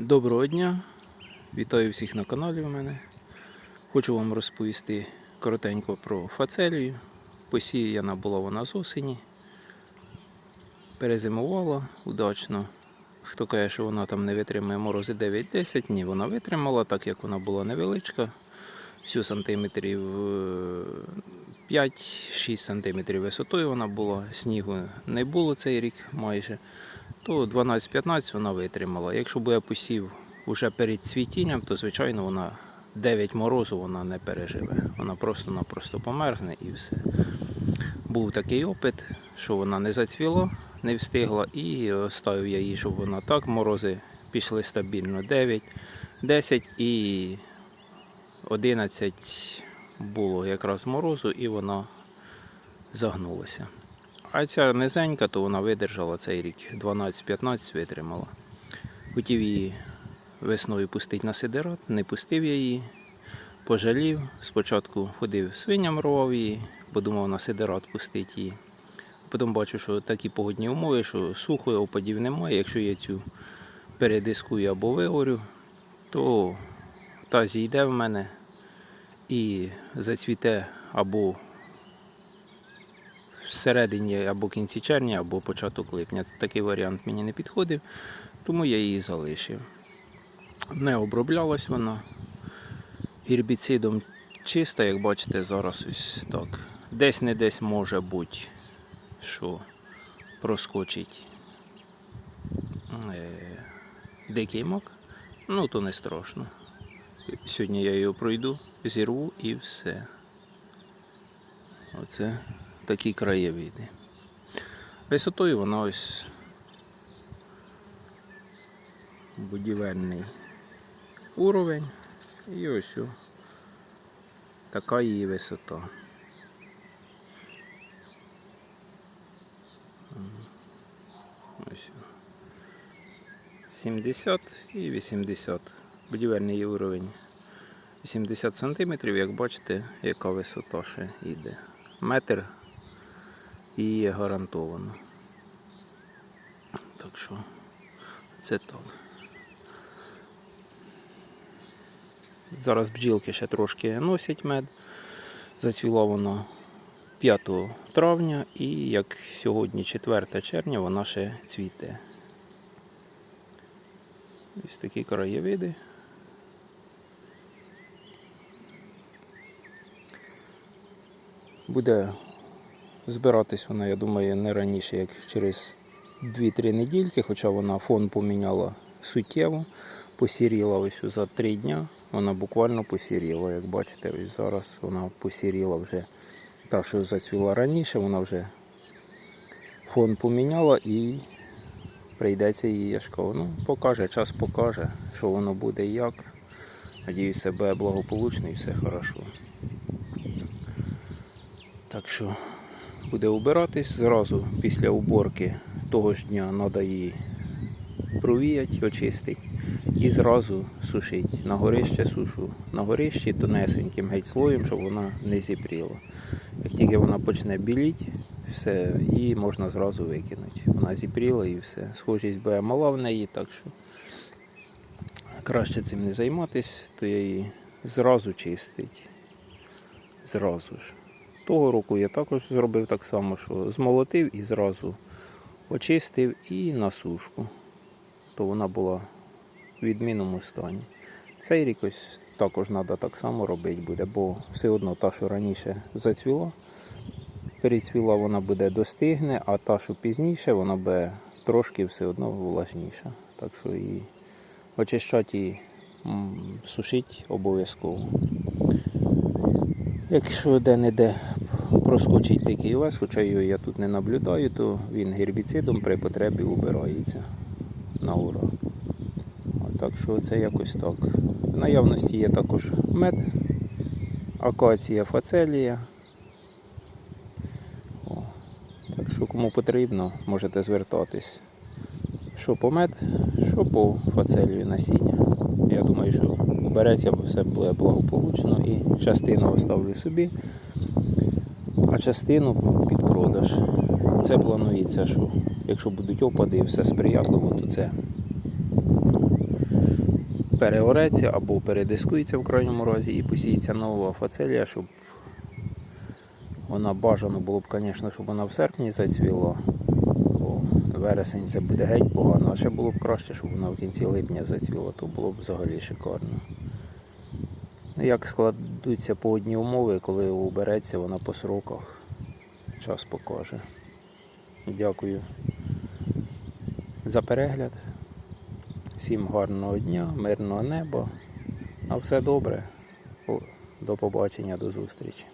Доброго дня! Вітаю всіх на каналі у мене. Хочу вам розповісти коротенько про фацелію. Посіяна була вона з осені. Перезимувала удачно. Хто каже, що вона там не витримає морози 9-10, ні, вона витримала, так як вона була невеличка. Всю сантиметрів е, 5-6 сантиметрів висотою вона була. Снігу не було цей рік майже то 12-15 вона витримала. Якщо буде посів уже перед цвітінням, то звичайно вона 9 морозу вона не переживе. Вона просто-напросто померзне і все. Був такий опит, що вона не зацвіла, не встигла, і оставив я її, щоб вона так. Морози пішли стабільно 9, 10 і 11 було якраз морозу, і вона загнулася. А ця низенька, то вона видержала цей рік. 12-15 витримала. Хотів її весною пустити на сидерат, не пустив я її, пожалів. Спочатку ходив свиням рвав її, подумав на сидерат пустити її. Потім бачу, що такі погодні умови, що сухо, опадів немає. Якщо я цю передискую або вигорю, то та зійде в мене і зацвіте або всередині або кінці червня, або початок липня. Такий варіант мені не підходив, тому я її залишив. Не оброблялась вона. Гербіцидом чиста, як бачите, зараз ось так. Десь не десь може бути, що проскочить е, дикий мак. Ну, то не страшно. Сьогодні я його пройду, зірву і все. Оце такі краєвиди. Висотою вона ось будівельний уровень і ось така її висота. Ось. о. 70 і 80. Будівельний її уровень 80 см, як бачите, яка висота ще йде. Метр і є гарантовано. Так що це так. Зараз бджілки ще трошки носять мед. Зацвіла вона 5 травня і як сьогодні 4 червня вона ще цвіте. Ось такі краєвиди. Буде збиратись вона, я думаю, не раніше, як через 2-3 недільки, хоча вона фон поміняла суттєво, посіріла ось за 3 дня. Вона буквально посіріла. Як бачите, ось зараз вона посіріла вже. Та, що зацвіла раніше, вона вже фон поміняла і прийдеться її яшково. Ну, покаже, час покаже, що воно буде і як. Надіюсь, себе благополучно і все хорошо. Так що буде убиратись зразу після уборки того ж дня треба її провіяти, очистити і зразу сушити. На горище сушу на горищі тонесеньким геть слоєм, щоб вона не зіпріла. Як тільки вона почне біліти, все, її можна зразу викинути. Вона зіпріла і все. Схожість буде мала в неї, так що краще цим не займатися, то я її зразу чистить. Зразу ж. Того року я також зробив так само, що змолотив і зразу очистив і на сушку. То вона була в відмінному стані. Цей рік ось також треба так само робити буде, бо все одно та, що раніше зацвіла, перецвіла, вона буде достигне, а та, що пізніше, вона буде трошки все одно влажніша. Так що і очищати і сушити обов'язково. Якщо де-не-де проскочить дикий лес, хоча його я тут не наблюдаю, то він гербіцидом при потребі убирається на ура. Так що це якось так. В наявності є також мед, акація, фацелія. О, так що кому потрібно, можете звертатись. Що по мед, що по фацелію насіння. Я думаю, що береться, бо все буде благополучно і частину оставлю собі, а частину під продаж. Це планується, що якщо будуть опади і все сприятливо, то це переореться або передискується в крайньому разі і посіється нова фацелія, щоб вона бажано було б, звісно, щоб вона в серпні зацвіла. Бо вересень це буде геть погано, а ще було б краще, щоб вона в кінці липня зацвіла, то було б взагалі шикарно. Ну, як по одні умови, коли убереться вона по сроках, час покаже. Дякую за перегляд. Всім гарного дня, мирного неба. На все добре. До побачення, до зустрічі.